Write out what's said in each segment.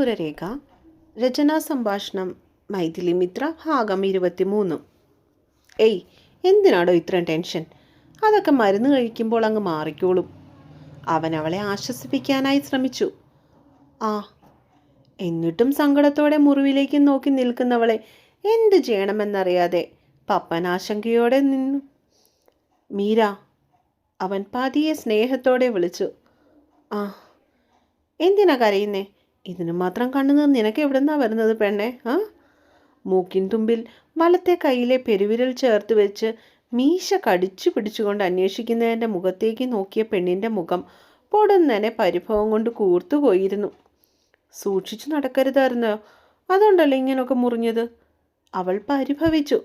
മയൂരരേഖ രചനാ സംഭാഷണം മൈഥിലി മിത്ര ഭാഗം ഇരുപത്തിമൂന്ന്. ഏയ് എന്തിനാടോ ഇത്രയും ടെൻഷൻ? അതൊക്കെ മരുന്ന് കഴിക്കുമ്പോൾ അങ്ങ് മാറിക്കോളും. അവൻ അവളെ ആശ്വസിപ്പിക്കാനായി ശ്രമിച്ചു. ആ എന്നിട്ടും സങ്കടത്തോടെ മുറിവിലേക്ക് നോക്കി നിൽക്കുന്നവളെ എന്ത് ചെയ്യണമെന്നറിയാതെ പപ്പൻ ആശങ്കയോടെ നിന്നു. മീര അവൻ പതിയെ സ്നേഹത്തോടെ വിളിച്ചു. ആ എന്തിനാ കരയുന്നേ? ഇതിനു മാത്രം കണ്ണുനീർ നിനക്ക് എവിടുന്നാ വരുന്നത് പെണ്ണെ ആ? മൂക്കിൻ തുമ്പിൽ വലത്തെ കൈയിലെ പെരുവിരൽ ചേർത്ത് വെച്ച് മീശ കടിച്ചു പിടിച്ചുകൊണ്ട് അന്വേഷിക്കുന്നതിന്റെ മുഖത്തേക്ക് നോക്കിയ പെണ്ണിന്റെ മുഖം പൊടുന്നനെ പരിഭവം കൊണ്ട് കൂർത്തുപോയിരുന്നു സൂക്ഷിച്ചു നടക്കരുതായിരുന്നോ. അതുകൊണ്ടല്ലോ ഇങ്ങനൊക്കെ മുറിഞ്ഞത്? അവൾ പരിഭവിച്ചു.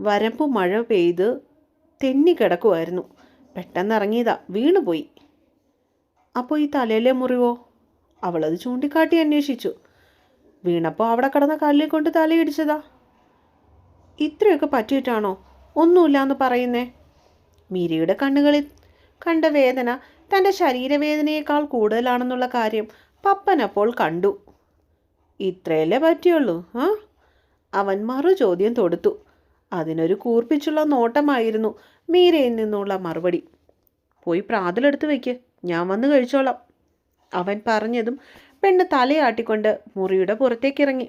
വരമ്പ് മഴ പെയ്ത് തെന്നി കിടക്കുമായിരുന്നു പെട്ടെന്നിറങ്ങിയതാ വീണുപോയി. അപ്പോൾ ഈ തലയിലെ മുറിവോ? അവളത് ചൂണ്ടിക്കാട്ടി അന്വേഷിച്ചു. വീണപ്പോൾ അവിടെ കിടന്ന കല്ലിൽ കൊണ്ട് തലയിടിച്ചതാ. ഇത്രയൊക്കെ പറ്റിയിട്ടാണോ ഒന്നുമില്ല എന്ന് പറയുന്നേ? മീരയുടെ കണ്ണുകളിൽ കണ്ട വേദന തന്റെ ശരീരവേദനയേക്കാൾ കൂടുതലാണെന്നുള്ള കാര്യം പപ്പൻ അപ്പോൾ കണ്ടു. ഇത്രയല്ലേ പറ്റിയുള്ളൂ ആ? അവൻ മറു ചോദ്യം തൊടുത്തു. അതിനൊരു കൂർപ്പിച്ചുള്ള നോട്ടമായിരുന്നു മീരയിൽ നിന്നുള്ള മറുപടി. പോയി പ്രാതലെടുത്ത് വയ്ക്ക് ഞാൻ വന്ന് കഴിച്ചോളാം. അവൻ പറഞ്ഞതും പെണ്ണ് തലയാട്ടിക്കൊണ്ട് മുറിയുടെ പുറത്തേക്കിറങ്ങി.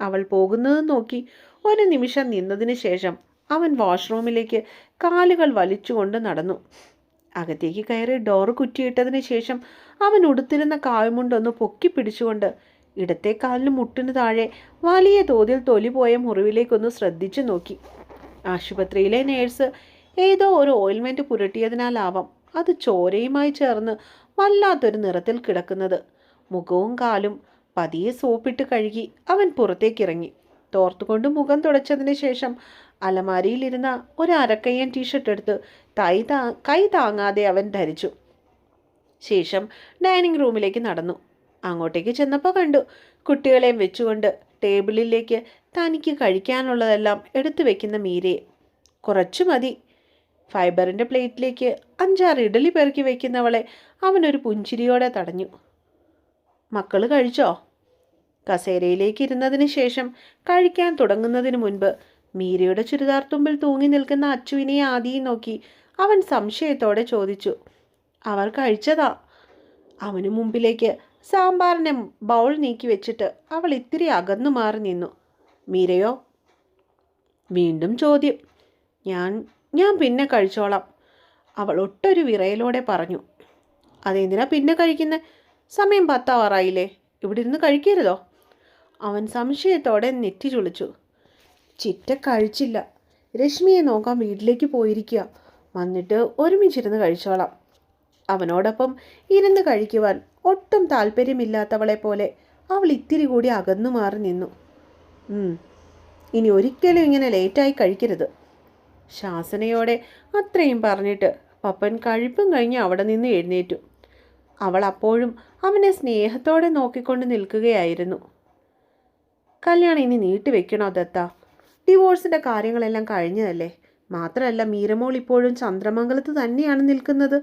അവൾ പോകുന്നത് നോക്കി ഒരു നിമിഷം നിന്നതിന് ശേഷം അവൻ വാഷ്റൂമിലേക്ക് കാലുകൾ വലിച്ചുകൊണ്ട് നടന്നു. അകത്തേക്ക് കയറി ഡോർ കുറ്റിയിട്ടതിന് ശേഷം അവൻ ഉടുത്തിരുന്ന കാൽമുണ്ടൊന്ന് പൊക്കി പിടിച്ചുകൊണ്ട് ഇടത്തെ കാലിന് മുട്ടിന് താഴെ വലിയ തോതിൽ തൊലി പോയ മുറിവിലേക്കൊന്ന് ശ്രദ്ധിച്ചു നോക്കി. ആശുപത്രിയിലെ നേഴ്സ് ഏതോ ഒരു ഓയിൽമെന്റ് പുരട്ടിയതിനാലാവാം അത് ചോരയുമായി ചേർന്ന് വല്ലാത്തൊരു നിറത്തിൽ കിടക്കുന്നത്. മുഖവും കാലും പതിയെ സോപ്പിട്ട് കഴുകി അവൻ പുറത്തേക്കിറങ്ങി. തോർത്തുകൊണ്ട് മുഖം തുടച്ചതിന് ശേഷം അലമാരിയിലിരുന്ന ഒരു അരക്കയ്യൻ ടീഷർട്ട് എടുത്ത് തൈ താ കൈ താങ്ങാതെ അവൻ ധരിച്ചു. ശേഷം ഡൈനിങ് റൂമിലേക്ക് നടന്നു. അങ്ങോട്ടേക്ക് ചെന്നപ്പോൾ കണ്ടു. കുട്ടികളെയും വെച്ചുകൊണ്ട് ടേബിളിലേക്ക് തനിക്ക് കഴിക്കാനുള്ളതെല്ലാം എടുത്തു വെക്കുന്ന മീരയെ. കുറച്ചു മതി ഫൈബറിന്റെ പ്ലേറ്റിലേക്ക് അഞ്ചാറ് ഇഡലി പെറുക്കി വയ്ക്കുന്നവളെ അവനൊരു പുഞ്ചിരിയോടെ തടഞ്ഞു. മക്കൾ കഴിച്ചോ? കസേരയിലേക്ക് ഇരുന്നതിന് ശേഷം കഴിക്കാൻ തുടങ്ങുന്നതിന് മുൻപ് മീരയുടെ ചുരിദാർ തുമ്പിൽ തൂങ്ങി നിൽക്കുന്ന അച്ചുവിനെ ആദ്യം നോക്കി അവൻ സംശയത്തോടെ ചോദിച്ചു അവർ കഴിച്ചതാ? അവന് മുമ്പിലേക്ക് സാമ്പാറിനെ ബൗൾ നീക്കി വെച്ചിട്ട് അവൾ ഇത്തിരി അകന്നു മാറി നിന്നു. മീരയോ? വീണ്ടും ചോദ്യം. ഞാൻ ഞാൻ പിന്നെ കഴിച്ചോളാം. അവൾ ഒട്ടൊരു വിറയലോടെ പറഞ്ഞു. അതെന്തിനാ പിന്നെ കഴിക്കുന്നത് സമയം പത്താവാറായില്ലേ. ഇവിടെ ഇരുന്ന് കഴിക്കരുതോ? അവൻ സംശയത്തോടെ നെറ്റി ചുളിച്ചു. ചിറ്റ കഴിച്ചില്ല. രശ്മിയെ നോക്കാൻ വീട്ടിലേക്ക് പോയിരിക്കുക. വന്നിട്ട് ഒരുമിച്ചിരുന്ന് കഴിച്ചോളാം. അവനോടൊപ്പം ഇരുന്ന് കഴിക്കുവാൻ ഒട്ടും താല്പര്യമില്ലാത്തവളെ പോലെ അവൾ ഇത്തിരി കൂടി അകന്നു മാറി നിന്നു. ഇനി ഒരിക്കലും ഇങ്ങനെ ലേറ്റായി കഴിക്കരുത്. ശാസനയോടെ അത്രയും പറഞ്ഞിട്ട് പപ്പൻ കഴിപ്പും കഴിഞ്ഞ് അവിടെ നിന്ന് എഴുന്നേറ്റു. അവൾ അപ്പോഴും അവനെ സ്നേഹത്തോടെ നോക്കിക്കൊണ്ട് നിൽക്കുകയായിരുന്നു. കല്യാണം ഇനി നീട്ടിവെക്കണോ ദത്ത? ഡിവോഴ്സിന്റെ കാര്യങ്ങളെല്ലാം കഴിഞ്ഞതല്ലേ? മാത്രമല്ല മീരമോൾ ഇപ്പോഴും ചന്ദ്രമംഗലത്ത് തന്നെയാണ് നിൽക്കുന്നത്.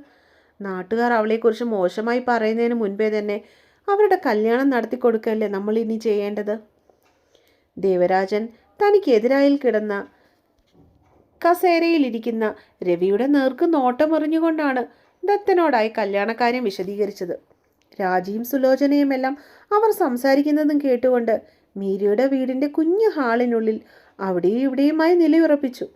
നാട്ടുകാർ അവളെക്കുറിച്ച് മോശമായി പറയുന്നതിന് മുൻപേ തന്നെ അവരുടെ കല്യാണം നടത്തി കൊടുക്കല്ലേ നമ്മൾ ഇനി ചെയ്യേണ്ടത്? ദേവരാജൻ തനിക്കെതിരായിൽ കിടന്ന കസേരയിലിരിക്കുന്ന രവിയുടെ നേർക്ക് നോട്ടമെറിഞ്ഞുകൊണ്ടാണ് ദത്തനോടായി കല്യാണക്കാര്യം വിശദീകരിച്ചത്. രാജിയും സുലോചനയുമെല്ലാം അവർ സംസാരിക്കുന്നതും കേട്ടുകൊണ്ട് മീരയുടെ വീടിന്റെ കുഞ്ഞു ഹാളിനുള്ളിൽ അവിടെയും ഇവിടെയുമായി നിലയുറപ്പിച്ചു.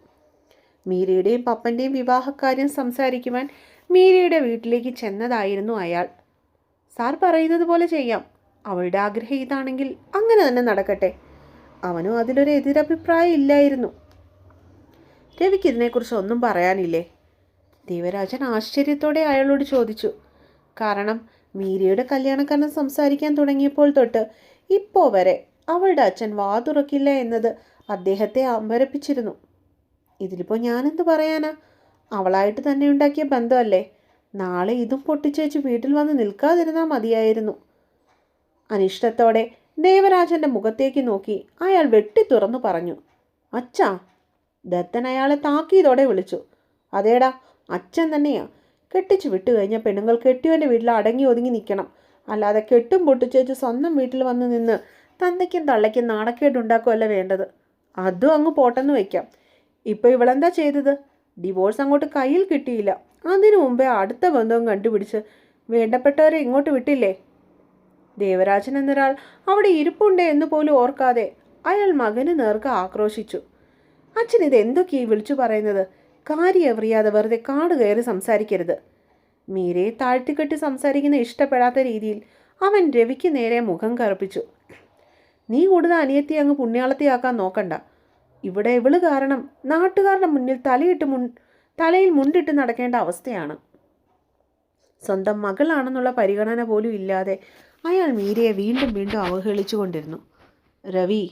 മീരയുടെയും പപ്പന്റെയും വിവാഹക്കാര്യം സംസാരിക്കുവാൻ മീരയുടെ വീട്ടിലേക്ക് ചെന്നതായിരുന്നു അയാൾ. സാർ പറയുന്നത് പോലെ ചെയ്യാം. അവളുടെ ആഗ്രഹം ഇതാണെങ്കിൽ അങ്ങനെ തന്നെ നടക്കട്ടെ. അവനും അതിലൊരു എതിരഭിപ്രായം ഇല്ലായിരുന്നു. രവിക്ക് ഇതിനെക്കുറിച്ച് ഒന്നും പറയാനില്ലേ? ദേവരാജൻ ആശ്ചര്യത്തോടെ അയാളോട് ചോദിച്ചു. കാരണം മീരയുടെ കല്യാണക്കാരൻ സംസാരിക്കാൻ തുടങ്ങിയപ്പോൾ തൊട്ട് ഇപ്പോൾ വരെ അവളുടെ അച്ഛൻ വാതുറക്കില്ല എന്നത് അദ്ദേഹത്തെ അമ്പരപ്പിച്ചിരുന്നു. ഇതിലിപ്പോൾ ഞാനെന്ത് പറയാനാ? അവളായിട്ട് തന്നെ ഉണ്ടാക്കിയ ബന്ധമല്ലേ? നാളെ ഇതും പൊട്ടിച്ചേച്ച് വീട്ടിൽ വന്ന് നിൽക്കാതിരുന്നാൽ മതിയായിരുന്നു. അനിഷ്ടത്തോടെ ദേവരാജന്റെ മുഖത്തേക്ക് നോക്കി അയാൾ വെട്ടി തുറന്നു പറഞ്ഞു. അച്ഛാ ദത്തൻ അയാളെ താക്കീതോടെ വിളിച്ചു. അതേടാ അച്ഛൻ തന്നെയാ. കെട്ടിച്ചു വിട്ടു കഴിഞ്ഞ പെണ്ണുങ്ങൾ കെട്ടിയവന്റെ വീട്ടിൽ അടങ്ങി ഒതുങ്ങി നിൽക്കണം അല്ലാതെ കെട്ടും പൊട്ടിച്ചേച്ച് സ്വന്തം വീട്ടിൽ വന്ന് നിന്ന് തന്തയ്ക്കും തള്ളയ്ക്കും നാണക്കേട്ടുണ്ടാക്കുമല്ല വേണ്ടത്. അതും അങ്ങ് പോട്ടെന്ന് വയ്ക്കാം. ഇപ്പോൾ ഇവളെന്താ ചെയ്തത്? ഡിവോഴ്സ് അങ്ങോട്ട് കയ്യിൽ കിട്ടിയില്ല. അതിനു മുമ്പേ അടുത്ത ബന്ധവും കണ്ടുപിടിച്ച് വേണ്ടപ്പെട്ടവരെ ഇങ്ങോട്ട് വിട്ടില്ലേ? ദേവരാജൻ എന്നൊരാൾ അവിടെ ഇരിപ്പുണ്ട് എന്ന് പോലും ഓർക്കാതെ അയാൾ മകന് നേർക്ക് ആക്രോശിച്ചു. അച്ഛൻ ഇത് എന്തൊക്കെയാ ഈ വിളിച്ചു പറയുന്നത്? കാര്യം എറിയാതെ വെറുതെ കാട് കയറി സംസാരിക്കരുത്. മീരയെ താഴ്ത്തിക്കെട്ടി സംസാരിക്കുന്ന ഇഷ്ടപ്പെടാത്ത രീതിയിൽ അവൻ രവിക്ക് നേരെ മുഖം കറുപ്പിച്ചു. നീ കൂടുതൽ അനിയത്തി അങ്ങ് പുണ്യാളത്തിയാക്കാൻ നോക്കണ്ട. ഇവിടെ ഇവൾ കാരണം നാട്ടുകാരുടെ മുന്നിൽ തലയിട്ട് മുൻ തലയിൽ മുണ്ടിട്ട് നടക്കേണ്ട അവസ്ഥയാണ്. സ്വന്തം മകളാണെന്നുള്ള പരിഗണന പോലും ഇല്ലാതെ അയാൾ മീരയെ വീണ്ടും വീണ്ടും അവഹേളിച്ചുകൊണ്ടിരുന്നു രവി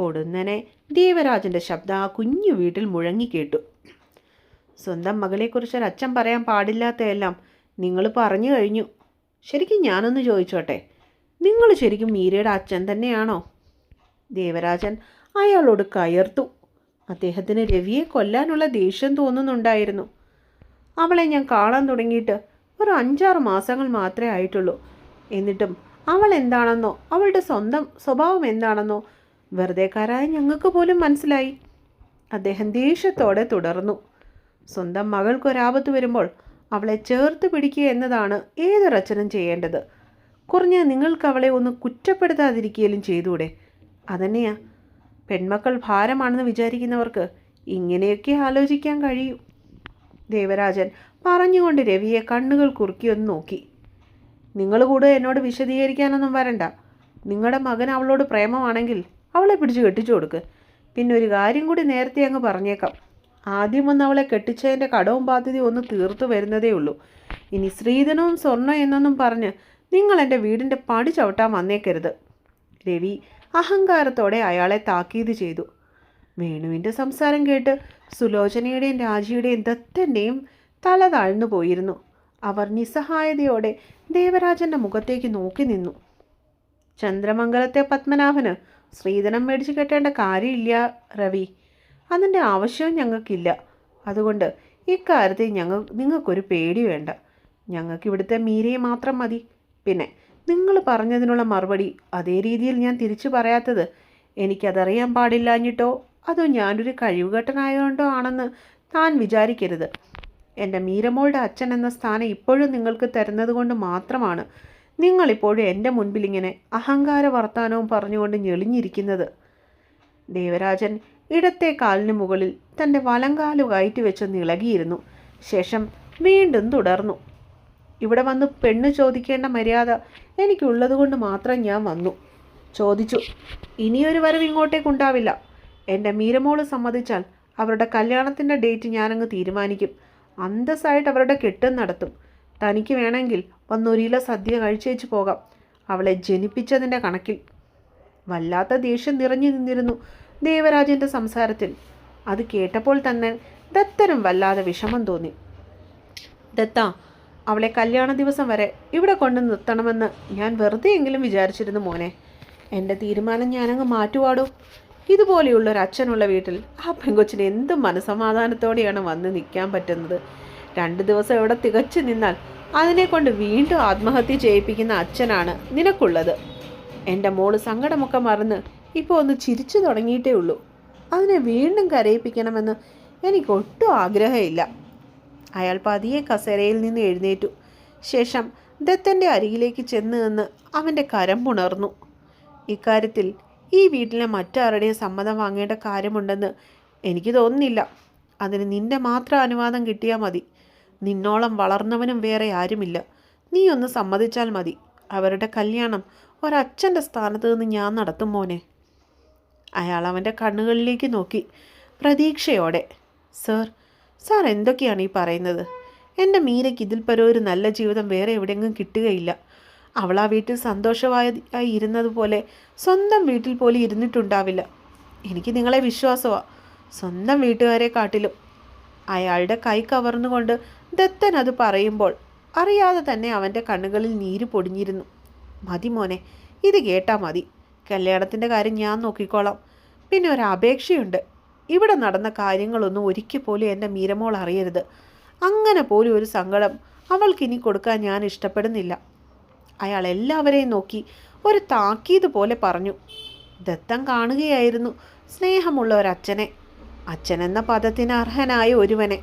പൊടുന്നനെ. ദേവരാജന്റെ ശബ്ദം ആ കുഞ്ഞു വീട്ടിൽ മുഴങ്ങിക്കേട്ടു സ്വന്തം മകളെക്കുറിച്ച് ഒരു അച്ഛൻ പറയാൻ പാടില്ലാത്തതെല്ലാം നിങ്ങൾ പറഞ്ഞു കഴിഞ്ഞു. ശരിക്കും ഞാനൊന്ന് ചോദിച്ചോട്ടെ? നിങ്ങൾ ശരിക്കും മീരയുടെ അച്ഛൻ തന്നെയാണോ? ദേവരാജൻ അയാളോട് കയർത്തു. അദ്ദേഹത്തിന് രവിയെ കൊല്ലാനുള്ള ദേഷ്യം തോന്നുന്നുണ്ടായിരുന്നു. അവളെ ഞാൻ കാണാൻ തുടങ്ങിയിട്ട് ഒരു അഞ്ചാറ് മാസങ്ങൾ മാത്രമേ ആയിട്ടുള്ളൂ. എന്നിട്ടും അവൾ എന്താണെന്നോ അവളുടെ സ്വന്തം സ്വഭാവം എന്താണെന്നോ വെറുതെക്കാരായ ഞങ്ങൾക്ക് പോലും മനസ്സിലായി. അദ്ദേഹം ദേഷ്യത്തോടെ തുടർന്നു. സ്വന്തം മകൾക്കൊരാപത്ത് വരുമ്പോൾ അവളെ ചേർത്ത് പിടിക്കുക എന്നതാണ് ഏതൊരച്ഛനും ചെയ്യേണ്ടത്. കുറഞ്ഞ നിങ്ങൾക്ക് അവളെ ഒന്ന് കുറ്റപ്പെടുത്താതിരിക്കുകയും ചെയ്തൂടെ? അതന്നെയാ. പെൺമക്കൾ ഭാരമാണെന്ന് വിചാരിക്കുന്നവർക്ക് ഇങ്ങനെയൊക്കെ ആലോചിക്കാൻ കഴിയും. ദേവരാജൻ പറഞ്ഞുകൊണ്ട് രവിയെ കണ്ണുകൾ കുറുക്കിയൊന്ന് നോക്കി. നിങ്ങൾ കൂടെ എന്നോട് വിശദീകരിക്കാനൊന്നും വരണ്ട. നിങ്ങളുടെ മകൻ അവളോട് പ്രേമമാണെങ്കിൽ അവളെ പിടിച്ച് കെട്ടിച്ചു കൊടുക്ക്. പിന്നെ ഒരു കാര്യം കൂടി നേരത്തെ അങ്ങ് പറഞ്ഞേക്കാം. ആദ്യം ഒന്ന് അവളെ കെട്ടിച്ചതിന്റെ കടവും ബാധ്യതയും ഒന്ന് തീർത്തു വരുന്നതേ ഉള്ളൂ. ഇനി ശ്രീധനവും സ്വർണം എന്നൊന്നും പറഞ്ഞ് നിങ്ങൾ എന്റെ വീടിന്റെ പടി ചവിട്ടാൻ വന്നേക്കരുത്. രവി അഹങ്കാരത്തോടെ അയാളെ താക്കീത് ചെയ്തു. വേണുവിന്റെ സംസാരം കേട്ട് സുലോചനയുടെയും രാജിയുടെയും ദത്തന്റെയും തല താഴ്ന്നു പോയിരുന്നു. അവർ നിസ്സഹായതയോടെ ദേവരാജന്റെ മുഖത്തേക്ക് നോക്കി നിന്നു. ചന്ദ്രമംഗലത്തെ പത്മനാഭന് സ്ത്രീധനം മേടിച്ച് കെട്ടേണ്ട കാര്യമില്ല രവി. അതിന്റെ ആവശ്യവും ഞങ്ങൾക്കില്ല. അതുകൊണ്ട് ഇക്കാര്യത്തിൽ ഞങ്ങൾ നിങ്ങൾക്കൊരു പേടി വേണ്ട. ഞങ്ങൾക്ക് ഇവിടുത്തെ മീരയെ മാത്രം മതി. പിന്നെ നിങ്ങൾ പറഞ്ഞതിനുള്ള മറുപടി അതേ രീതിയിൽ ഞാൻ തിരിച്ചു പറയാത്തത് എനിക്കതറിയാൻ പാടില്ലാഞ്ഞിട്ടോ? അതോ ഞാനൊരു കഴിവുകെട്ടനായതുകൊണ്ടോ ആണെന്ന് താൻ വിചാരിക്കരുത്. എന്റെ മീരമോളുടെ അച്ഛൻ എന്ന സ്ഥാനം ഇപ്പോഴും നിങ്ങൾക്ക് തരുന്നത് കൊണ്ട് മാത്രമാണ് നിങ്ങളിപ്പോഴും എന്റെ മുൻപിൽ ഇങ്ങനെ അഹങ്കാര വർത്താനവും പറഞ്ഞുകൊണ്ട് ഞെളിഞ്ഞിരിക്കുന്നത്. ദേവരാജൻ ഇടത്തെ കാലിന് മുകളിൽ തന്റെ വലങ്കാലു കയറ്റി വെച്ച് നിളകിയിരുന്നു. ശേഷം വീണ്ടും തുടർന്നു. ഇവിടെ വന്ന് പെണ്ണ് ചോദിക്കേണ്ട മര്യാദ എനിക്കുള്ളത് കൊണ്ട് മാത്രം ഞാൻ വന്നു ചോദിച്ചു. ഇനിയൊരു വരവ് ഇങ്ങോട്ടേക്കുണ്ടാവില്ല എന്റെ മീരമോൾ സമ്മതിച്ചാൽ അവരുടെ കല്യാണത്തിന്റെ ഡേറ്റ് ഞാനങ്ങ് തീരുമാനിക്കും. അന്തസ്സായിട്ട് അവരുടെ കെട്ടും നടത്തും. തനിക്ക് വേണമെങ്കിൽ വന്നൊരില സദ്യ കഴിച്ചേച്ച് പോകാം. അവളെ ജനിപ്പിച്ചതിന്റെ കണക്കിൽ. വല്ലാത്ത ദേഷ്യം നിറഞ്ഞു നിന്നിരുന്നു ദേവരാജന്റെ സംസാരത്തിൽ. അത് കേട്ടപ്പോൾ തന്നെ ദത്തനും വല്ലാതെ വിഷമം തോന്നി. ദത്ത അവളെ കല്യാണ ദിവസം വരെ ഇവിടെ കൊണ്ട് നിർത്തണമെന്ന് ഞാൻ വെറുതെ എങ്കിലും വിചാരിച്ചിരുന്നു മോനെ. എന്റെ തീരുമാനം ഞാനങ്ങ് മാറ്റുവാടോ? ഇതുപോലെയുള്ള ഒരു അച്ഛനുള്ള വീട്ടിൽ ആ പെങ്കൊച്ചിന് എന്ത് മനസമാധാനത്തോടെയാണ് വന്ന് നിൽക്കാൻ പറ്റുന്നത്? രണ്ട് ദിവസം ഇവിടെ തികച്ചു നിന്നാൽ അതിനെ കൊണ്ട് വീണ്ടും ആത്മഹത്യ ചെയ്യിപ്പിക്കുന്ന അച്ഛനാണ് നിനക്കുള്ളത്. എന്റെ മോൾ സങ്കടമൊക്കെ മറന്ന് ഇപ്പോൾ ഒന്ന് ചിരിച്ചു തുടങ്ങിയിട്ടേ ഉള്ളൂ. അതിനെ വീണ്ടും കരയിപ്പിക്കണമെന്ന് എനിക്ക് ഒട്ടും ആഗ്രഹമില്ല. അയാൾ പതിയെ കസേരയിൽ നിന്ന് എഴുന്നേറ്റു. ശേഷം ദത്തന്റെ അരികിലേക്ക് ചെന്ന് നിന്ന് അവന്റെ കരം പുണർന്നു ഇക്കാര്യത്തിൽ ഈ വീട്ടിലെ മറ്റാരുടെയും സമ്മതം വാങ്ങേണ്ട കാര്യമുണ്ടെന്ന് എനിക്ക് തോന്നുന്നില്ല. അതിന് നിന്റെ മാത്രം അനുവാദം കിട്ടിയാൽ മതി. നിന്നോളം വളർന്നവനും വേറെ ആരുമില്ല. നീ ഒന്ന് സമ്മതിച്ചാൽ മതി. അവരുടെ കല്യാണം ഒരച്ഛന്റെ സ്ഥാനത്ത് നിന്ന് ഞാൻ നടത്തും മോനെ. അയാൾ അവന്റെ കണ്ണുകളിലേക്ക് നോക്കി പ്രതീക്ഷയോടെ. സർ സാർ എന്തൊക്കെയാണ് ഈ പറയുന്നത്? എന്റെ മീരയ്ക്ക് ഇതിൽ പരം ഒരു നല്ല ജീവിതം വേറെ എവിടെയെങ്കിലും കിട്ടുകയില്ല. അവൾ ആ വീട്ടിൽ സന്തോഷമായി ഇരുന്നതുപോലെ സ്വന്തം വീട്ടിൽ പോലും ഇരുന്നിട്ടുണ്ടാവില്ല. എനിക്ക് നിങ്ങളെ വിശ്വാസമാണ് സ്വന്തം വീട്ടുകാരെ കാട്ടിലും അയാളുടെ കൈ കവർന്നുകൊണ്ട് ദത്തൻ അത് പറയുമ്പോൾ അറിയാതെ തന്നെ അവന്റെ കണ്ണുകളിൽ നീര് പൊടിഞ്ഞിരുന്നു. മതി മോനെ ഇത് കേട്ടാ മതി. കല്യാണത്തിന്റെ കാര്യം ഞാൻ നോക്കിക്കോളാം. പിന്നെ ഒരു അപേക്ഷയുണ്ട്. ഇവിടെ നടന്ന കാര്യങ്ങളൊന്നും ഒരിക്കൽ പോലും എന്റെ മീരമോൾ അറിയരുത്. അങ്ങനെ പോലും ഒരു സങ്കടം അവൾക്കിനി കൊടുക്കാൻ ഞാൻ ഇഷ്ടപ്പെടുന്നില്ല. അയാൾ എല്ലാവരെയും നോക്കി ഒരു താക്കീത് പോലെ പറഞ്ഞു. ദത്തം കാണുകയായിരുന്നു സ്നേഹമുള്ള ഒരച്ഛനെ. അച്ഛൻ എന്ന പദത്തിന് അർഹനായ ഒരുവനെ.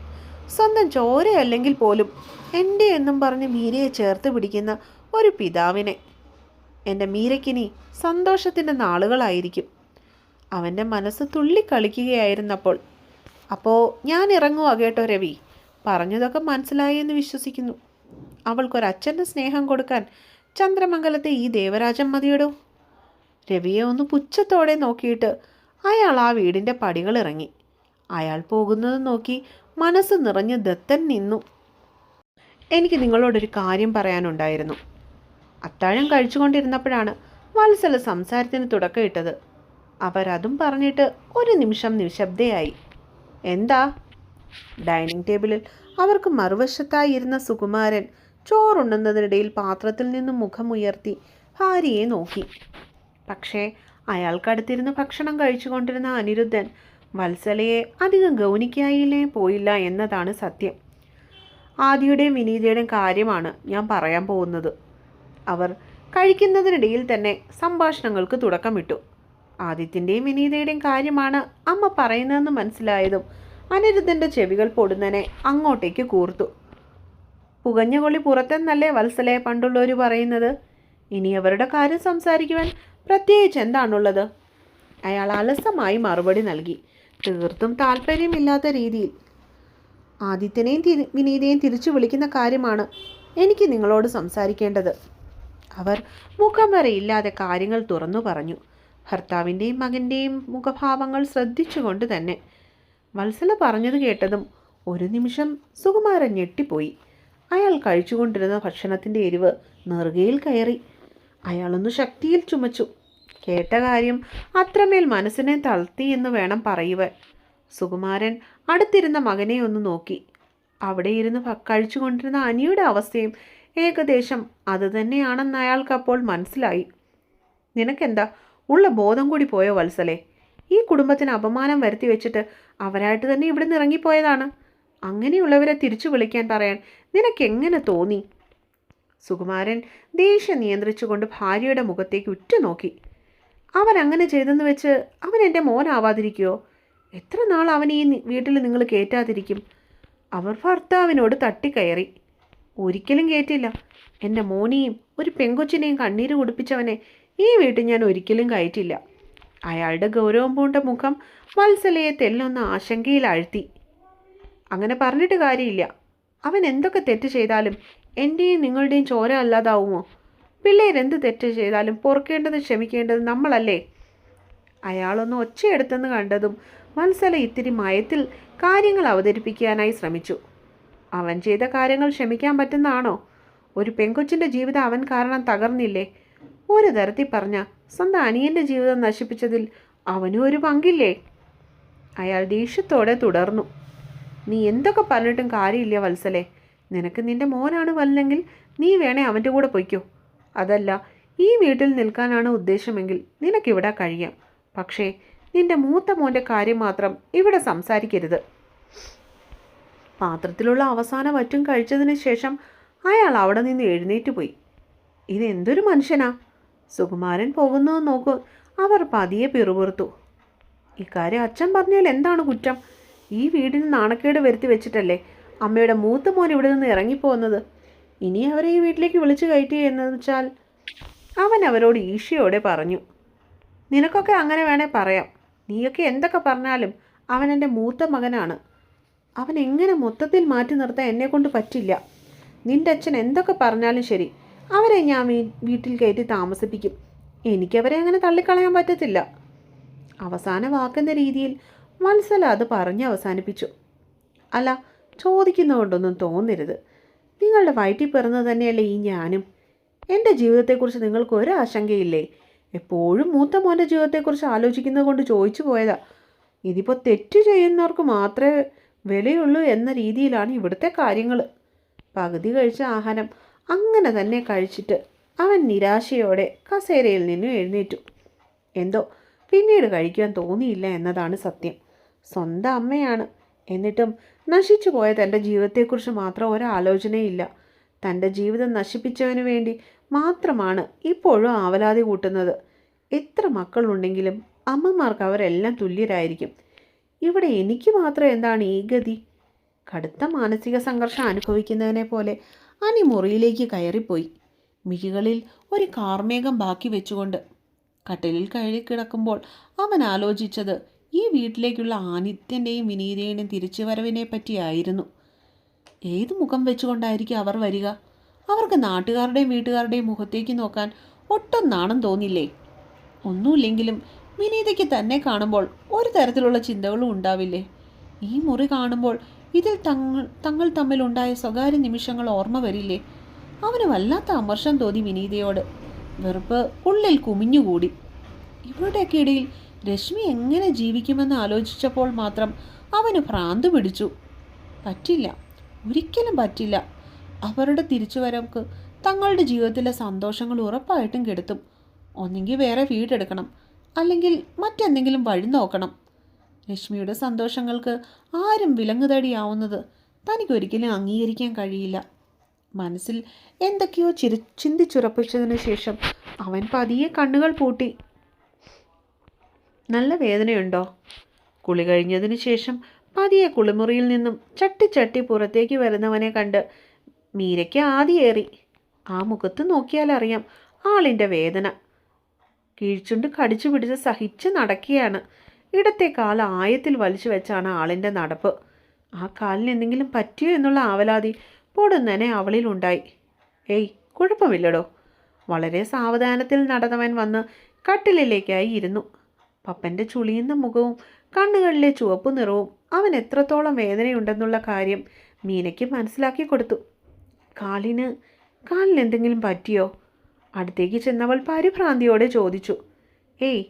സ്വന്തം ചോരയല്ലെങ്കിൽ പോലും എന്റെ എന്നും പറഞ്ഞ് മീരയെ ചേർത്ത് പിടിക്കുന്ന ഒരു പിതാവിനെ. എന്റെ മീരയ്ക്കിനി സന്തോഷത്തിന്റെ നാളുകളായിരിക്കും. അവന്റെ മനസ്സ് തുള്ളിക്കളിക്കുകയായിരുന്നപ്പോൾ. അപ്പോൾ ഞാൻ ഇറങ്ങുക കേട്ടോ രവി. പറഞ്ഞതൊക്കെ മനസ്സിലായി എന്ന് വിശ്വസിക്കുന്നു. അവൾക്കൊരച്ഛന്റെ സ്നേഹം കൊടുക്കാൻ ചന്ദ്രമംഗലത്തെ ഈ ദേവരാജൻ മതിയിടും? രവിയെ ഒന്ന് പുച്ഛത്തോടെ നോക്കിയിട്ട് അയാൾ ആ വീടിന്റെ പടികൾ ഇറങ്ങി അയാൾ പോകുന്നത് നോക്കി മനസ്സ് നിറഞ്ഞ് ദത്തൻ നിന്നു. എനിക്ക് നിങ്ങളോടൊരു കാര്യം പറയാനുണ്ടായിരുന്നു. അത്താഴം കഴിച്ചുകൊണ്ടിരുന്നപ്പോഴാണ് വത്സല സംസാരത്തിന് തുടക്കമിട്ടത് അവരതും പറഞ്ഞിട്ട് ഒരു നിമിഷം നിശബ്ദയായി. എന്താ? ഡൈനിങ് ടേബിളിൽ അവർക്ക് മറുവശത്തായി ഇരുന്ന സുകുമാരൻ ചോറുണ്ണുന്നതിനിടയിൽ പാത്രത്തിൽ നിന്നും മുഖമുയർത്തി ഭാര്യയെ നോക്കി. പക്ഷേ അയാൾക്കടുത്തിരുന്ന് ഭക്ഷണം കഴിച്ചുകൊണ്ടിരുന്ന അനിരുദ്ധൻ വത്സലയെ അധികം ഗൗനിക്കായില്ലേ പോയില്ല എന്നതാണ് സത്യം. ആദിയുടെയും വിനീതയുടെയും കാര്യമാണ് ഞാൻ പറയാൻ പോകുന്നത്. അവർ കഴിക്കുന്നതിനിടയിൽ തന്നെ സംഭാഷണങ്ങൾക്ക് തുടക്കമിട്ടു. ആദിത്യന്റെയും വിനീതയുടെയും കാര്യമാണ് അമ്മ പറയുന്നതെന്ന് മനസ്സിലായതും അനിരുദ്ധന്റെ ചെവികൾ പൊടുന്നനെ അങ്ങോട്ടേക്ക് കൂർത്തു. പുകഞ്ഞ കൊള്ളി പുറത്തെന്നല്ലേ വത്സലയെ പണ്ടുള്ളവർ പറയുന്നത്? ഇനി അവരുടെ കാര്യം സംസാരിക്കുവാൻ പ്രത്യേകിച്ച് എന്താണുള്ളത്? അയാൾ അലസമായി മറുപടി നൽകി. തീർത്തും താല്പര്യമില്ലാത്ത രീതിയിൽ ആദിത്യനെയും തിരി വിനീതയും തിരിച്ചു വിളിക്കുന്ന കാര്യമാണ് എനിക്ക് നിങ്ങളോട് സംസാരിക്കേണ്ടത്. അവർ മുഖം വരെയില്ലാതെ കാര്യങ്ങൾ തുറന്നു പറഞ്ഞു. ഭർത്താവിന്റെയും മകന്റെയും മുഖഭാവങ്ങൾ ശ്രദ്ധിച്ചുകൊണ്ട് തന്നെ വത്സല പറഞ്ഞത് കേട്ടതും ഒരു നിമിഷം സുകുമാരൻ ഞെട്ടിപ്പോയി. അയാൾ കഴിച്ചുകൊണ്ടിരുന്ന ഭക്ഷണത്തിന്റെ എരിവ് നെറുകയിൽ കയറി. അയാളൊന്ന് ശക്തിയിൽ ചുമച്ചു. കേട്ട കാര്യം അത്രമേൽ മനസ്സിനെ തളർത്തി എന്ന് വേണം പറയുവാൻ സുകുമാരൻ അടുത്തിരുന്ന മകനെ ഒന്ന് നോക്കി. അവിടെ ഇരുന്ന് കഴിച്ചുകൊണ്ടിരുന്ന അനിയുടെ അവസ്ഥയും ഏകദേശം അതുതന്നെയാണെന്ന് അയാൾക്കപ്പോൾ മനസ്സിലായി. നിനക്കെന്താ? ഉള്ള ബോധം കൂടി പോയോ വത്സലേ? ഈ കുടുംബത്തിന് അപമാനം വരുത്തി വെച്ചിട്ട് അവരായിട്ട് തന്നെ ഇവിടെ നിന്ന് ഇറങ്ങിപ്പോയതാണ്. അങ്ങനെയുള്ളവരെ തിരിച്ചു വിളിക്കാൻ പറയാൻ നിനക്കെങ്ങനെ തോന്നി? സുകുമാരൻ ദേഷ്യം നിയന്ത്രിച്ചുകൊണ്ട് ഭാര്യയുടെ മുഖത്തേക്ക് ഉറ്റുനോക്കി. അവൻ അങ്ങനെ ചെയ്തെന്ന് വെച്ച് അവൻ എന്റെ മോനാവാതിരിക്കുമോ എത്ര നാൾ അവൻ ഈ വീട്ടിൽ നിങ്ങൾ കയറ്റാതിരിക്കും അവർ ഭർത്താവിനോട് തട്ടിക്കയറി. ഒരിക്കലും കയറ്റില്ല എന്റെ മോനെയും ഒരു പെങ്കൊച്ചിനെയും കണ്ണീര് കുടിപ്പിച്ചവനെ ഈ വീട്ടിൽ ഞാൻ ഒരിക്കലും കയറ്റില്ല. അയാളുടെ ഗൗരവം പൂണ്ട മുഖം വത്സലയെ തെല്ലൊന്ന് ആശങ്കയിൽ ആഴ്ത്തി അങ്ങനെ പറഞ്ഞിട്ട് കാര്യമില്ല. അവൻ എന്തൊക്കെ തെറ്റ് ചെയ്താലും എന്റെയും നിങ്ങളുടെയും ചോര അല്ലാതാവുമോ? പിള്ളേരെന്ത് തെറ്റ് ചെയ്താലും പൊറുക്കേണ്ടത് ക്ഷമിക്കേണ്ടത് നമ്മളല്ലേ? അയാളൊന്ന് ഒച്ചയെടുത്തെന്ന് കണ്ടതും വത്സല ഇത്തിരി മയത്തിൽ കാര്യങ്ങൾ അവതരിപ്പിക്കാനായി ശ്രമിച്ചു. അവൻ ചെയ്ത കാര്യങ്ങൾ ക്ഷമിക്കാൻ പറ്റുന്നതാണോ? ഒരു പെങ്കൊച്ചിന്റെ ജീവിതം അവൻ കാരണം തകർന്നില്ലേ? ഒരു തരത്തിൽ പറഞ്ഞ സ്വന്തം അനിയന്റെ ജീവിതം നശിപ്പിച്ചതിൽ അവനും ഒരു പങ്കില്ലേ? അയാൾ ദേഷ്യത്തോടെ തുടർന്നു. നീ എന്തൊക്കെ പറഞ്ഞിട്ടും കാര്യമില്ല വത്സലെ. നിനക്ക് നിന്റെ മോനാണ് വല്ലെങ്കിൽ നീ വേണേ അവന്റെ കൂടെ പൊയ്ക്കോ. അതല്ല ഈ വീട്ടിൽ നിൽക്കാനാണ് ഉദ്ദേശമെങ്കിൽ നിനക്കിവിടെ കഴിയാം. പക്ഷേ നിന്റെ മൂത്ത മോന്റെ കാര്യം മാത്രം ഇവിടെ സംസാരിക്കരുത്. പാത്രത്തിലുള്ള അവസാന വറ്റും കഴിച്ചതിന് ശേഷം അയാൾ അവിടെ നിന്ന് എഴുന്നേറ്റ് പോയി. ഇതെന്തൊരു മനുഷ്യനാ? സുകുമാരൻ പോകുന്നു നോക്കൂ. അവർ പതിയെ പിറുപുറുത്തു. ഇക്കാര്യം അച്ഛൻ പറഞ്ഞാൽ എന്താണ് കുറ്റം? ഈ വീടിന് നാണക്കേട് വരുത്തി വെച്ചിട്ടല്ലേ അമ്മയുടെ മൂത്ത മോൻ ഇവിടെ നിന്ന് ഇറങ്ങിപ്പോകുന്നത്? ഇനി അവരെ ഈ വീട്ടിലേക്ക് വിളിച്ചു കയറ്റി എന്ന് വെച്ചാൽ അവൻ അവരോട് ഈശയോടെ പറഞ്ഞു നിനക്കൊക്കെ അങ്ങനെ വേണേ പറയാം. നീയൊക്കെ എന്തൊക്കെ പറഞ്ഞാലും അവൻ എന്റെ മൂത്ത മകനാണ്. അവൻ എങ്ങനെ മൊത്തത്തിൽ മാറ്റി നിർത്താൻ എന്നെ കൊണ്ട് പറ്റില്ല. നിന്റെ അച്ഛൻ എന്തൊക്കെ പറഞ്ഞാലും ശരി അവരെ ഞാൻ വീട്ടിൽ കയറ്റി താമസിപ്പിക്കും. എനിക്കവരെ അങ്ങനെ തള്ളിക്കളയാൻ പറ്റത്തില്ല. അവസാന വാക്കെന്ന രീതിയിൽ വത്സല അത് പറഞ്ഞ് അവസാനിപ്പിച്ചു. അല്ല ചോദിക്കുന്നതുകൊണ്ടൊന്നും തോന്നരുത്. നിങ്ങളുടെ വയറ്റിൽ പിറന്നത് തന്നെയല്ലേ ഈ ഞാനും? എന്റെ ജീവിതത്തെക്കുറിച്ച് നിങ്ങൾക്ക് ഒരു ആശങ്കയില്ലേ? എപ്പോഴും മൂത്ത മോന്റെ ജീവിതത്തെക്കുറിച്ച് ആലോചിക്കുന്നത് കൊണ്ട് ചോദിച്ചു പോയതാ. ഇതിപ്പോൾ തെറ്റ് ചെയ്യുന്നവർക്ക് മാത്രമേ വിലയുള്ളൂ എന്ന രീതിയിലാണ് ഇവിടുത്തെ കാര്യങ്ങൾ പകുതി കഴിച്ച ആഹാരം അങ്ങനെ തന്നെ കഴിച്ചിട്ട് അവൻ നിരാശയോടെ കസേരയിൽ നിന്ന് എഴുന്നേറ്റു. എന്തോ പിന്നീട് കഴിക്കുവാൻ തോന്നിയില്ല എന്നതാണ് സത്യം. സ്വന്തം അമ്മയാണ്. എന്നിട്ടും നശിച്ചു പോയ തന്റെ ജീവിതത്തെക്കുറിച്ച് മാത്രം ഒരാലോചനയില്ല. തന്റെ ജീവിതം നശിപ്പിച്ചവന് വേണ്ടി മാത്രമാണ് ഇപ്പോഴും ആവലാതി കൂട്ടുന്നത്. എത്ര മക്കളുണ്ടെങ്കിലും അമ്മമാർക്ക് അവരെല്ലാം തുല്യരായിരിക്കും. ഇവിടെ എനിക്ക് മാത്രം എന്താണ് ഈ ഗതി? കടുത്ത മാനസിക സംഘർഷം അനുഭവിക്കുന്നതിനെ പോലെ അനി മുറിയിലേക്ക് കയറിപ്പോയി. മിഴികളിൽ ഒരു കാർമേഘം ബാക്കി വെച്ചുകൊണ്ട് കട്ടിലിൽ കയറി കിടക്കുമ്പോൾ അവൻ ആലോചിച്ചത് ഈ വീട്ടിലേക്കുള്ള ആനിത്യന്റെയും വിനീതയുടെയും തിരിച്ചുവരവിനെ പറ്റിയായിരുന്നു. ഏത് മുഖം വെച്ചുകൊണ്ടായിരിക്കും അവർ വരിക? അവർക്ക് നാട്ടുകാരുടെയും വീട്ടുകാരുടെയും മുഖത്തേക്ക് നോക്കാൻ ഒട്ടും നാണം തോന്നില്ലേ? ഒന്നുമില്ലെങ്കിലും വിനീതയ്ക്ക് തന്നെ കാണുമ്പോൾ ഒരു തരത്തിലുള്ള ചിന്തകളും ഉണ്ടാവില്ലേ? ഈ മുറി കാണുമ്പോൾ ഇതിൽ തങ്ങൾ തങ്ങൾ തമ്മിലുണ്ടായ സ്വകാര്യ നിമിഷങ്ങൾ ഓർമ്മ വരില്ലേ? അവന് വല്ലാത്ത അമർഷം തോന്നി വിനീതയോട്. വെറുപ്പ് ഉള്ളിൽ കുമിഞ്ഞുകൂടി. ഇവരുടെയൊക്കെ ഇടയിൽ രശ്മി എങ്ങനെ ജീവിക്കുമെന്ന് ആലോചിച്ചപ്പോൾ മാത്രം അവന് ഭ്രാന്ത് പിടിച്ചു. പറ്റില്ല. ഒരിക്കലും പറ്റില്ല. അവരുടെ തിരിച്ചുവരവ്ക്ക് തങ്ങളുടെ ജീവിതത്തിലെ സന്തോഷങ്ങൾ ഉറപ്പായിട്ടും കെടുത്തും. ഒന്നെങ്കിൽ വേറെ വീടെടുക്കണം. അല്ലെങ്കിൽ മറ്റെന്തെങ്കിലും വഴി നോക്കണം. രശ്മിയുടെ സന്തോഷങ്ങൾക്ക് ആരും വിലങ്ങുതടിയാവുന്നത് തനിക്കൊരിക്കലും അംഗീകരിക്കാൻ കഴിയില്ല. മനസ്സിൽ എന്തൊക്കെയോ ചിരി ചിന്തിച്ചുറപ്പിച്ചതിന് ശേഷം അവൻ പതിയെ കണ്ണുകൾ പൂട്ടി. നല്ല വേദനയുണ്ടോ? കുളി കഴിഞ്ഞതിന് ശേഷം പതിയെ കുളിമുറിയിൽ നിന്നും ചട്ടിച്ചട്ടി പുറത്തേക്ക് വരുന്നവനെ കണ്ട് മീരയ്ക്ക് ആദിയേറി ആ മുഖത്ത് നോക്കിയാൽ അറിയാം ആളിന്റെ വേദന. കീഴ്ച്ചുണ്ട് കടിച്ചു പിടിച്ച് സഹിച്ച് നടക്കുകയാണ്. ഇടത്തെ കാൽ ആയത്തിൽ വലിച്ചു വെച്ചാണ് ആളിന്റെ നടപ്പ്. ആ കാലിന് എന്തെങ്കിലും പറ്റിയോ എന്നുള്ള ആവലാതി പൊടുന്നനെ അവളിലുണ്ടായി ഏയ് കുഴപ്പമില്ലടോ. വളരെ സാവധാനത്തിൽ നടന്നവൻ വന്ന് കട്ടിലിലേക്കായി ഇരുന്നു. പപ്പന്റെ ചുളിയുന്ന മുഖവും കണ്ണുകളിലെ ചുവപ്പ് നിറവും അവൻ എത്രത്തോളം വേദനയുണ്ടെന്നുള്ള കാര്യം മീനയ്ക്ക് മനസ്സിലാക്കി കൊടുത്തു. കാലിന് കാലിന് എന്തെങ്കിലും പറ്റിയോ? അടുത്തേക്ക് ചെന്നവൾ പരിഭ്രാന്തിയോടെ ചോദിച്ചു. ഏയ്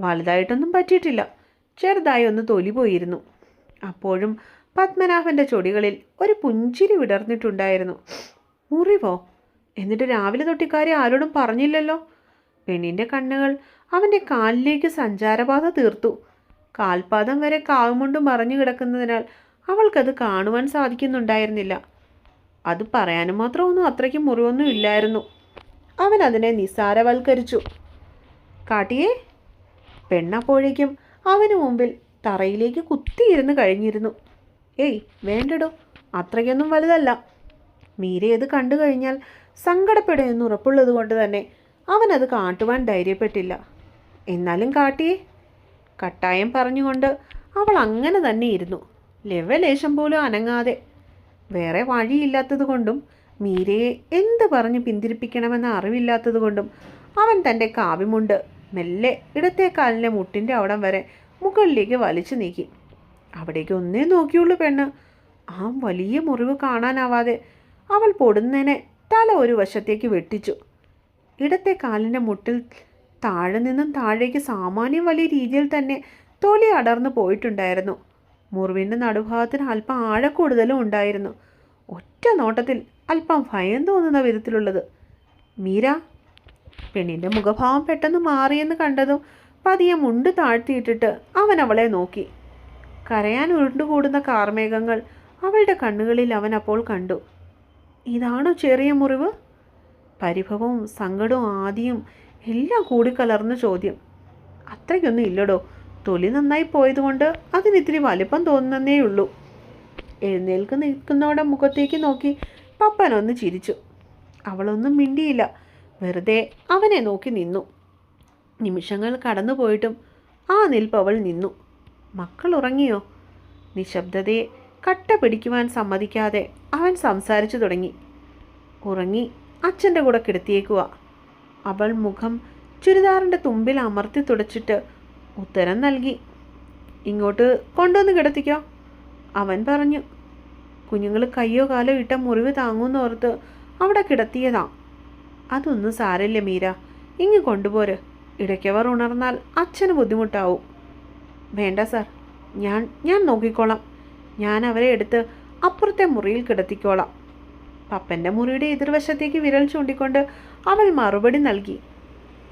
വലുതായിട്ടൊന്നും പറ്റിയിട്ടില്ല. ചെറുതായി ഒന്ന് തൊലി പോയിരുന്നു. അപ്പോഴും പത്മനാഭന്റെ ചൊടികളിൽ ഒരു പുഞ്ചിരി വിടർന്നിട്ടുണ്ടായിരുന്നു. മുറിവോ? എന്നിട്ട് രാവിലെ തൊട്ടിക്കാരി ആരോടും പറഞ്ഞില്ലല്ലോ? പെണ്ണിന്റെ കണ്ണുകൾ അവന്റെ കാലിലേക്ക് സഞ്ചാരപാത തീർത്തു. കാൽപാദം വരെ കാവുമുണ്ട് മറഞ്ഞു കിടക്കുന്നതിനാൽ അവൾക്കത് കാണുവാൻ സാധിക്കുന്നുണ്ടായിരുന്നില്ല. അത് പറയാനും മാത്രമൊന്നും അത്രയ്ക്ക് മുറിവൊന്നും ഇല്ലായിരുന്നു. അവൻ അതിനെ നിസ്സാരവൽക്കരിച്ചു. കാട്ടിയെ പെണ്ണപ്പോഴേക്കും അവന് മുമ്പിൽ തറയിലേക്ക് കുത്തിയിരുന്ന് കഴിഞ്ഞിരുന്നു. ഏയ് വേണ്ടടോ അത്രയ്ക്കൊന്നും വലുതല്ല. മീര അത് കണ്ടു കഴിഞ്ഞാൽ സങ്കടപ്പെടുമെന്ന് ഉറപ്പുള്ളത് കൊണ്ട് തന്നെ അവനത് കാട്ടുവാൻ ധൈര്യപ്പെട്ടില്ല. എന്നാലും കാട്ടിയേ കട്ടായം പറഞ്ഞുകൊണ്ട് അവൾ അങ്ങനെ തന്നെ ഇരുന്നു. ലെവലേശം പോലും അനങ്ങാതെ. വേറെ വഴിയില്ലാത്തത് കൊണ്ടും മീരയെ എന്ത് പറഞ്ഞ് പിന്തിരിപ്പിക്കണമെന്ന അറിവില്ലാത്തത് കൊണ്ടും അവൻ തന്റെ കാവ്യമുണ്ട് മെല്ലെ ഇടത്തെ കാലിന്റെ മുട്ടിന്റെ അവിടം വരെ മുകളിലേക്ക് വലിച്ചു നീക്കി. അവിടേക്ക് ഒന്നേ നോക്കിയുള്ളൂ പെണ്ണ്. ആ വലിയ മുറിവ് കാണാനാവാതെ അവൾ പൊടുന്നതിനെ തല ഒരു വശത്തേക്ക് വെട്ടിച്ചു. ഇടത്തെ കാലിന്റെ മുട്ടിൽ താഴെ നിന്നും താഴേക്ക് സാമാന്യം വലിയ രീതിയിൽ തന്നെ തൊലി അടർന്നു പോയിട്ടുണ്ടായിരുന്നു. മുറിവിന്റെ നടുഭാഗത്തിന് അല്പം ആഴക്കൂടുതലും ഉണ്ടായിരുന്നു. ഒറ്റ നോട്ടത്തിൽ അല്പം ഭയം തോന്നുന്ന വിധത്തിലുള്ളത്. മീര പെണ്ണിന്റെ മുഖഭാവം പെട്ടെന്ന് മാറിയെന്ന് കണ്ടതും പതിയെ മുണ്ട് താഴ്ത്തിയിട്ടിട്ട് അവൻ അവളെ നോക്കി. കരയാൻ ഉരുണ്ടുകൂടുന്ന കാർമേഘങ്ങൾ അവളുടെ കണ്ണുകളിൽ അവൻ അപ്പോൾ കണ്ടു. ഇതാണോ ചെറിയ മുറിവ്? പരിഭവവും സങ്കടവും ആദിയും എല്ലാം കൂടിക്കലർന്ന ചോദ്യം. അത്രയ്ക്കൊന്നും ഇല്ലടോ. തൊലി നന്നായി പോയതുകൊണ്ട് അതിനിത്തിരി വലിപ്പം തോന്നുന്നേ ഉള്ളൂ എഴുന്നേൽക്ക് നിൽക്കുന്നവടെ മുഖത്തേക്ക് നോക്കി പപ്പനൊന്ന് ചിരിച്ചു. അവളൊന്നും മിണ്ടിയില്ല. വെറുതെ അവനെ നോക്കി നിന്നു. നിമിഷങ്ങൾ കടന്നു പോയിട്ടും ആ നിൽപ്പ് അവൾ നിന്നു. മക്കൾ ഉറങ്ങിയോ? നിശബ്ദതയെ കട്ട പിടിക്കുവാൻ സമ്മതിക്കാതെ അവൻ സംസാരിച്ചു തുടങ്ങി. ഉറങ്ങി അച്ഛന്റെ കൂടെ കിടത്തിയേക്കുക അവൾ മുഖം ചുരിദാറിന്റെ തുമ്പിൽ അമർത്തി തുടച്ചിട്ട് ഉത്തരം നൽകി. ഇങ്ങോട്ട് കൊണ്ടുവന്ന് കിടത്തിക്കോ അവൻ പറഞ്ഞു. കുഞ്ഞുങ്ങൾ കയ്യോ കാലോ ഇട്ട മുറിവ് താങ്ങുന്നോർത്ത് അവിടെ കിടത്തിയതാ. അതൊന്നും സാരമില്ല മീര. ഇങ്ങ് കൊണ്ടുപോര്. ഇടയ്ക്കവർ ഉണർന്നാൽ അച്ഛന് ബുദ്ധിമുട്ടാവും. വേണ്ട സാർ. ഞാൻ ഞാൻ നോക്കിക്കോളാം. ഞാൻ അവരെ എടുത്ത് അപ്പുറത്തെ മുറിയിൽ കിടത്തിക്കോളാം. പപ്പന്റെ മുറിയുടെ എതിർവശത്തേക്ക് വിരൽ ചൂണ്ടിക്കൊണ്ട് അവൾ മറുപടി നൽകി.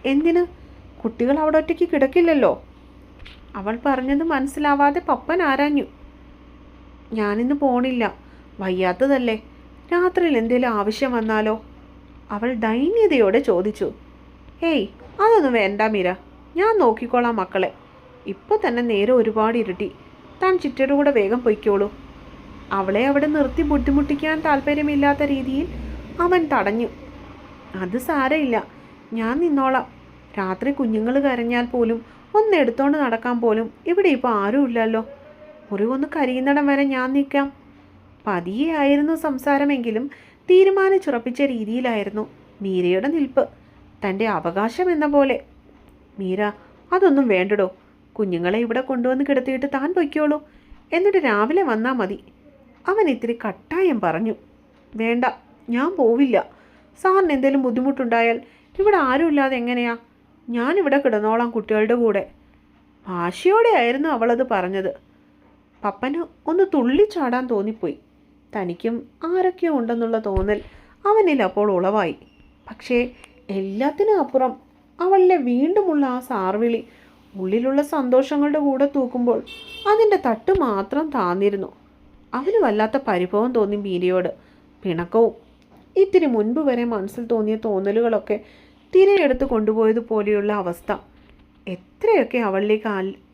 എന്തിന്? കുട്ടികൾ അവിടെ ഒറ്റയ്ക്ക് കിടക്കില്ലല്ലോ. അവൾ പറഞ്ഞത് മനസ്സിലാവാതെ പപ്പൻ ആരാഞ്ഞു. ഞാനിന്ന് പോണില്ല. വയ്യാത്തതല്ലേ. രാത്രിയിൽ എന്തെങ്കിലും ആവശ്യം വന്നാലോ? അവൾ ദൈന്യതയോടെ ചോദിച്ചു. ഏയ് അതൊന്നും വേണ്ട മീര. ഞാൻ നോക്കിക്കോളാം മക്കളെ. ഇപ്പോൾ തന്നെ നേരെ ഒരുപാട് ഇരുട്ടി. താൻ ചിറ്റയുടെ കൂടെ വേഗം പൊയ്ക്കോളൂ. അവളെ അവിടെ നിർത്തി ബുദ്ധിമുട്ടിക്കാൻ താല്പര്യമില്ലാത്ത രീതിയിൽ അവൻ തടഞ്ഞു. അത് സാരയില്ല ഞാൻ നിന്നോളാം. രാത്രി കുഞ്ഞുങ്ങൾ കരഞ്ഞാൽ പോലും ഒന്ന് എടുത്തോണ്ട് നടക്കാൻ പോലും ഇവിടെ ഇപ്പോൾ ആരുമില്ലല്ലോ മുറിവൊന്ന് കരിയുന്നിടം വരെ ഞാൻ നിൽക്കാം. പതിയെ ആയിരുന്നു സംസാരമെങ്കിലും തീരുമാനിച്ചുറപ്പിച്ച രീതിയിലായിരുന്നു മീരയുടെ നിൽപ്പ്. തന്റെ അവകാശം എന്ന പോലെ. മീര അതൊന്നും വേണ്ടടോ. കുഞ്ഞുങ്ങളെ ഇവിടെ കൊണ്ടുവന്ന് കിടത്തിയിട്ട് താൻ പൊയ്ക്കോളൂ. എന്നിട്ട് രാവിലെ വന്നാൽ മതി. അവൻ ഇത്തിരി കട്ടായം പറഞ്ഞു. വേണ്ട ഞാൻ പോവില്ല. സാറിന് എന്തെങ്കിലും ബുദ്ധിമുട്ടുണ്ടായാൽ ഇവിടെ ആരുമില്ലാതെ എങ്ങനെയാ? ഞാനിവിടെ കിടന്നോളാം കുട്ടികളുടെ കൂടെ. ആയിരുന്നു അവളത് പറഞ്ഞത്. പപ്പന് ഒന്ന് തുള്ളിച്ചാടാൻ തോന്നിപ്പോയി. തനിക്കും ആരൊക്കെയോ ഉണ്ടെന്നുള്ള തോന്നൽ അവനിൽ അപ്പോൾ ഉളവായി. പക്ഷേ എല്ലാത്തിനും അപ്പുറം അവളിലെ വീണ്ടുമുള്ള ആ സാർവിളി ഉള്ളിലുള്ള സന്തോഷങ്ങളുടെ കൂടെ തൂക്കുമ്പോൾ അതിന്റെ തട്ട് മാത്രം താന്നിരുന്നു. അവന് വല്ലാത്ത പരിഭവം തോന്നി മീരയോട്. പിണക്കവും. ഇത്തിരി മുൻപ് വരെ മനസ്സിൽ തോന്നിയ തോന്നലുകളൊക്കെ തിരയെടുത്ത് കൊണ്ടുപോയതുപോലെയുള്ള അവസ്ഥ. എത്രയൊക്കെ അവളിലേക്ക്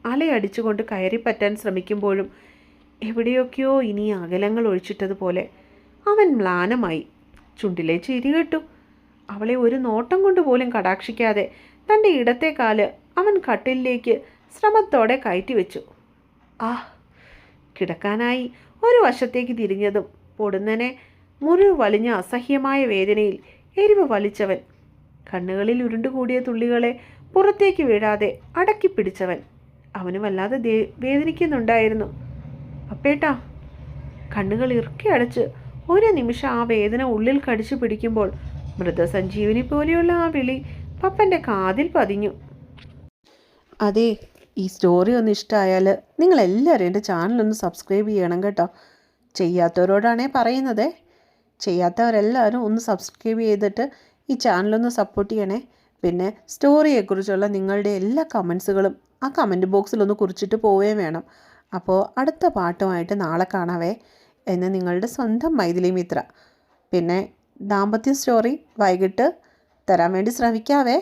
അലയടിച്ചുകൊണ്ട് കയറിപ്പറ്റാൻ ശ്രമിക്കുമ്പോഴും എവിടെയൊക്കെയോ ഇനി അകലങ്ങൾ ഒഴിച്ചിട്ടതുപോലെ അവൻ മ്ലാനമായി. ചുണ്ടിലെ ചിരി കേട്ടു. അവളെ ഒരു നോട്ടം കൊണ്ടുപോലും കടാക്ഷിക്കാതെ തന്റെ ഇടത്തെ കാൽ അവൻ കട്ടിലിലേക്ക് ശ്രമത്തോടെ കയറ്റി വെച്ചു. ആ കിടക്കാനായി. ഒരു വശത്തേക്ക് തിരിഞ്ഞതും പൊടുന്നനെ മുറിവ് വലിഞ്ഞ അസഹ്യമായ വേദനയിൽ എരിവ് വലിച്ചവൻ. കണ്ണുകളിൽ ഉരുണ്ടുകൂടിയ തുള്ളികളെ പുറത്തേക്ക് വീഴാതെ അടക്കി പിടിച്ചവൻ. അവന് വല്ലാതെ ദേ വേദനിക്കുന്നുണ്ടായിരുന്നു. അപ്പേട്ടാ കണ്ണുകൾ ഇറുക്കി അടച്ച് ഒരു നിമിഷം ആ വേദന ഉള്ളിൽ കടിച്ചു പിടിക്കുമ്പോൾ മൃതസഞ്ജീവനി പോലെയുള്ള ആ വിളി പപ്പന്റെ കാതിൽ പതിഞ്ഞു. അതെ ഈ സ്റ്റോറി ഒന്ന് ഇഷ്ടമായാൽ നിങ്ങളെല്ലാവരും എന്റെ ചാനലൊന്ന് സബ്സ്ക്രൈബ് ചെയ്യണം കേട്ടോ. ചെയ്യാത്തവരോടാണേ പറയുന്നത്. ചെയ്യാത്തവരെല്ലാവരും ഒന്ന് സബ്സ്ക്രൈബ് ചെയ്തിട്ട് ഈ ചാനലൊന്ന് സപ്പോർട്ട് ചെയ്യണേ. പിന്നെ സ്റ്റോറിയെക്കുറിച്ചുള്ള നിങ്ങളുടെ എല്ലാ കമൻസുകളും ആ കമന്റ് ബോക്സിലൊന്ന് കുറിച്ചിട്ട് പോവുകയും വേണം. അപ്പോൾ അടുത്ത പാട്ടുമായിട്ട് നാളെ കാണാവേ എന്ന് നിങ്ങളുടെ സ്വന്തം മൈഥിലി മിത്ര. പിന്നെ ദാമ്പത്യ സ്റ്റോറി വൈകിട്ട് തരാൻ വേണ്ടി ശ്രമിക്കാവേ.